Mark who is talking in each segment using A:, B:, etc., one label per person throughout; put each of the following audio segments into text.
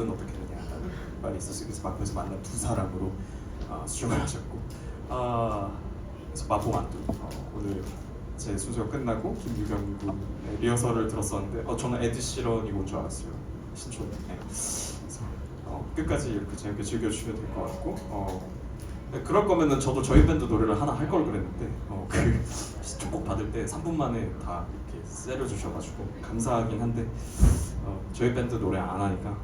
A: 너는 어떻게 되냐라는 말이 있었어요. 그래서 마포에서 만난 두 사람으로 어, 수정을 하셨고 아 그래서 마포만두 어, 오늘 제 순서가 끝나고 김유경 군의 리허설을 들었었는데 어, 저는 에드 시런이 온 줄 알았어요. 신촌. 네. 그래서 어, 끝까지 이렇게 재밌게 즐겨주시면 될 것 같고 어, 네, 그럴 거면은 저도 저희 밴드 노래를 하나 할 걸 그랬는데 어, 그 초꼭 받을 때 3분 만에 다 이렇게 세려 주셔가지고 감사하긴 한데 어, 저희 밴드 노래 안 하니까 네,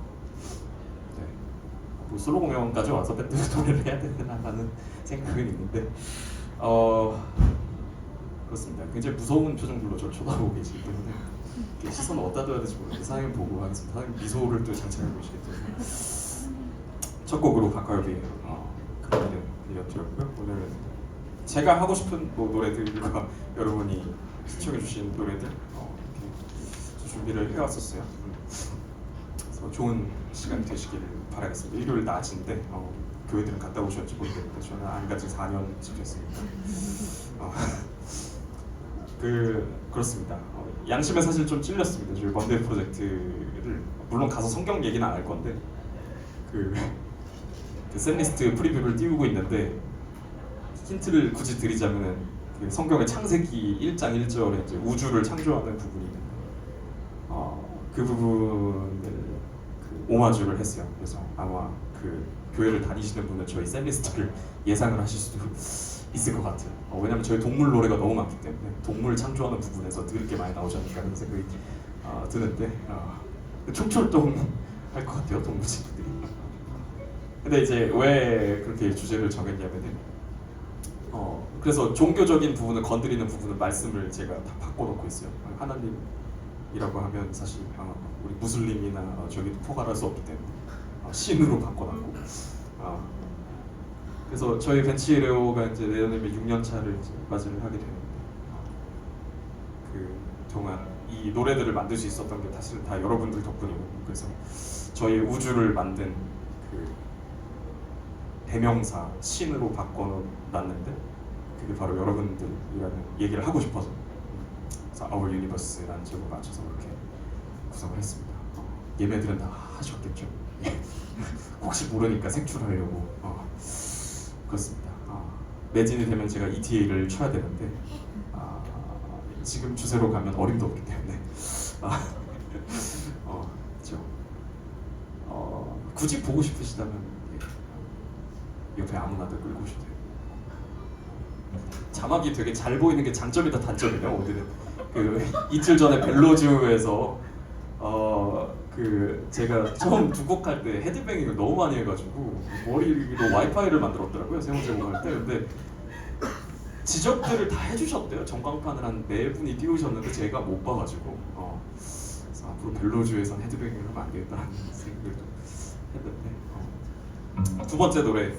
A: 뭐 솔로 공연까지 와서 밴드 노래를 해야 되나라는 생각은 있는데 어 그렇습니다. 굉장히 무서운 표정들로 저를 쳐다보고 계시기 때문에 시선을 어디다 둬야 될지 모르겠는데 사장님 보고 하겠습니다. 사장님 미소를 또 장착하고 계시기 때문에 첫 곡으로 가까이 어, 그런 들려드렸고요. 오늘은 제가 하고 싶은 뭐 노래들과 여러분이 시청해 주신 노래들 어, 이렇게 준비를 해왔었어요. 음. 그래서 좋은 시간 되시기를 바라겠습니다. 일요일 낮인데 어, 교회들은 갔다 오셨지 모르겠는데 저는 안 가지 4년쯤 됐습니다. 어, 그 그렇습니다. 어, 양심에 사실 좀 찔렸습니다. 저희 먼데이 프로젝트를 물론 가서 성경 얘기는 안 할 건데 그, 그 샌리스트 프리뷰를 띄우고 있는데 힌트를 굳이 드리자면은 그 성경의 창세기 1장 1절에 이제 우주를 창조하는 부분이 어, 그 부분을 그 오마주를 했어요. 그래서 아마 그 교회를 다니시는 분은 저희 샌리스트를 예상을 하실 수도 있을 것 같아요. 어, 왜냐면 저희 동물 노래가 너무 많기 때문에 동물 창조하는 부분에서 들을 게 많이 나오지 않을까 하는 생각이 어, 드는데 어, 춤출동 할 것 같아요 동물 친구들이. 근데 이제 왜 그렇게 주제를 정했냐면은 어 그래서 종교적인 부분을 건드리는 부분은 말씀을 제가 다 바꿔놓고 있어요. 하나님 이라고 하면 사실 어, 우리 무슬림이나 어, 저기도 포괄할 수 없기 때문에 어, 신으로 바꿔놨고. 어, 그래서 저희 벤치 레오가 이제 내년이면 6년 차를 맞이를 하게 되는데 어, 그 동안 이 노래들을 만들 수 있었던 게 사실 다 여러분들 덕분이고 그래서 저희 우주를 만든 그 대명사 신으로 바꿔놨는데 그게 바로 여러분들이라는 얘기를 하고 싶어서 그래서 Our Universe라는 제목 맞춰서 그렇게 구성을 했습니다. 어, 예매들은 다 하셨겠죠? 예. 혹시 모르니까 색출하려고 어, 그렇습니다. 어, 매진이 되면 제가 ETA를 쳐야 되는데 아, 지금 주세로 가면 어림도 없기 때문에 아, 어, 그렇죠. 어, 굳이 보고 싶으시다면 예, 옆에 아무나도 끌고 오셔도 돼요. 자막이 되게 잘 보이는 게 장점이다 단점이네요 오늘은 그 이틀 전에 벨로즈에서 어 그 제가 처음 두 곡 할 때 헤드뱅잉을 너무 많이 해가지고 머리로 와이파이를 만들었더라고요 세 번째 곡할 때. 근데 지적들을 다 해주셨대요. 전광판을 한 네 분이 띄우셨는데 제가 못 봐가지고. 어 그래서 앞으로 벨로즈에선 헤드뱅잉을 하면 안 되겠다는 생각을 좀 했는데 어. 두 번째 노래